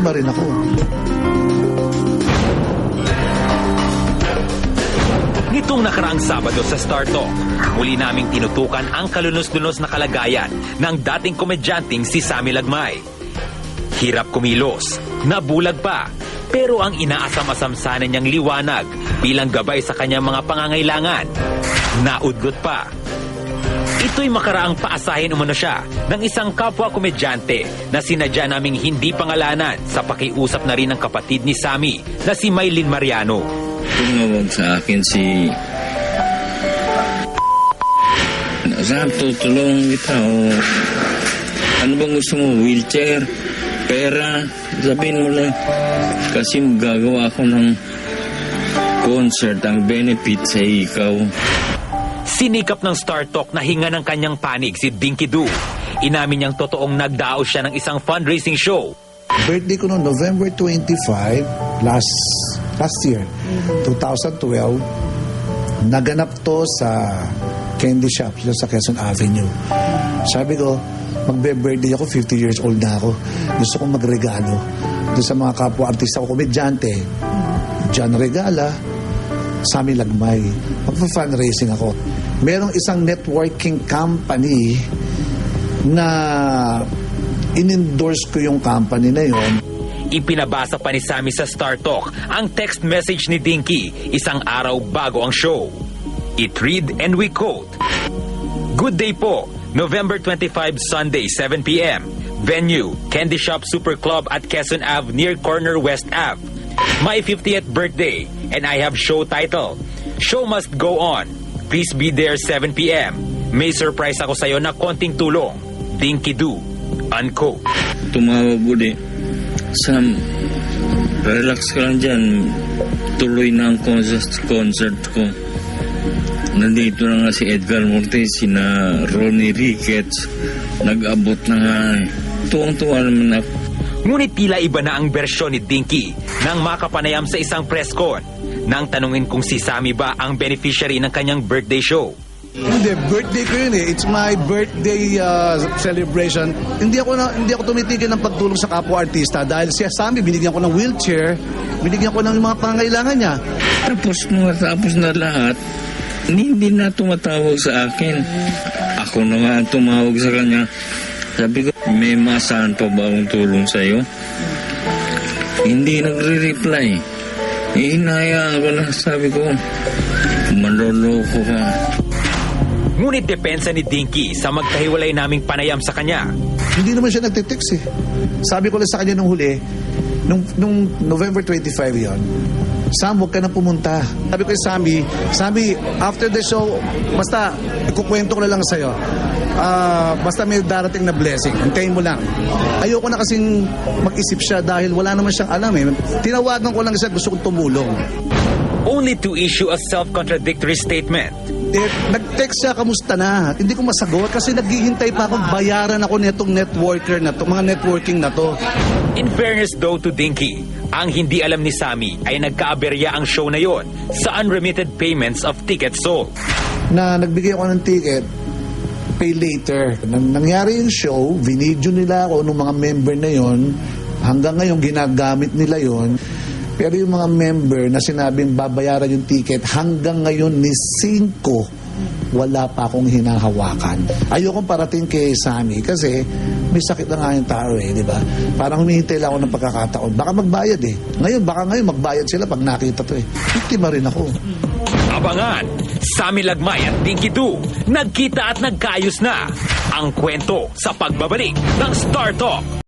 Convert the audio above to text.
Biktima rin ako. Nitong nakaraang Sabado sa Star Talk, muli naming tinutukan ang kalunos-lunos na kalagayan ng dating komedyanteng si Sammy Lagmay. Hirap kumilos, nabulag pa, pero ang inaasam-asam sana niyang liwanag bilang gabay sa kanyang mga pangangailangan, naudlot pa. Ito'y makaraang paasahin umano siya ng isang kapwa komedyante na sinadya naming hindi pangalanan sa pakiusap na rin ng kapatid ni Sammy na si Maylin Mariano. tumawag sa akin si Saan tutulong kita o ano bang gusto mo? Wheelchair? Pera? Sabihin mo lang. Kasi gagawa ako ng concert ang benefit sa ikaw. Sinikap ng Star Talk na hinga ng kanyang panig si Dinky Doo. Inamin niyang totoong nagdao siya ng isang fundraising show. Birthday ko noong November 25, last last year, 2012. Naganap to sa candy shop sa Quezon Avenue. Sabi ko, magbe-birthday ako, 50 years old na ako. Gusto kong magregalo doon sa mga kapwa-artista ko, komedyante. John Regala, Sami Lagmay. Magpa-fundraising ako. Merong isang networking company na in-endorse ko yung company na yon. Ipinabasa pa ni Sammy sa Star Talk ang text message ni Dinky isang araw bago ang show. It read and we quote, Good day po, November 25 Sunday 7pm. Venue, Candy Shop Super Club at Quezon Ave near Corner West Ave. My 50th birthday and I have show title. Show must go on. Please be there 7pm. May surprise ako sa'yo na konting tulong. Dinky Doo. Unquote. Tumawag uli. Sam, relax ka lang dyan. Tuloy na ang concert, concert ko. Nandito na nga si Edgar Mortiz, sina Ronnie Ricketts. Nag-abot na nga. Tuwang-tuwa naman ako. Ngunit tila iba na ang bersyon ni Dinky nang makapanayam sa isang press con nang tanungin kung si Sammy ba ang beneficiary ng kanyang birthday show. Hindi, birthday ko yun eh. It's my birthday uh, celebration. Hindi ako na, hindi ako tumitigil ng pagtulong sa kapwa-artista dahil siya sa amin, binigyan ko ng wheelchair, binigyan ko ng mga pangailangan niya. Tapos nung matapos na lahat, hindi na tumatawag sa akin. Ako na nga ang tumawag sa kanya. Sabi ko, may masahan pa ba akong tulong sa'yo? Hindi nagre-reply. Ihinayaan ko na. Sabi ko, maloloko ka. Ngunit depensa ni Dinky sa magkahiwalay naming panayam sa kanya. Hindi naman siya nagtitext eh. Sabi ko lang sa kanya nung huli, nung, nung November 25 yon Sam, huwag ka na pumunta. Sabi ko kay Sammy, Sammy, after the show, basta, ikukwento ko na lang sa'yo. Ah, basta may darating na blessing. Hintayin mo lang. Ayoko na kasing mag-isip siya dahil wala naman siyang alam eh. Tinawagan ko lang siya, gusto kong tumulong. Only to issue a self-contradictory statement. Eh, nag-text siya, kamusta na? Hindi ko masagot kasi naghihintay pa akong bayaran ako netong networker na to, mga networking na to. In fairness though to Dinky, ang hindi alam ni Sammy ay nagkaaberya ang show na yon sa unremitted payments of tickets sold. Na nagbigay ako ng ticket, pay later. Nang nangyari yung show, vinidyo nila ako nung mga member na yon. Hanggang ngayon, ginagamit nila yon. Pero yung mga member na sinabing babayaran yung ticket, hanggang ngayon ni 5, wala pa akong hinahawakan. Ayokong parating kay Sammy kasi may sakit na nga yung tao eh, di ba? Parang humihintay lang ako ng pagkakataon. Baka magbayad eh. Ngayon, baka ngayon magbayad sila pag nakita to eh. Biktima rin ako. Abangan, Sammy Lagmay at Dinky Doo, nagkita at nagkaayos na ang kwento sa pagbabalik ng Star Talk.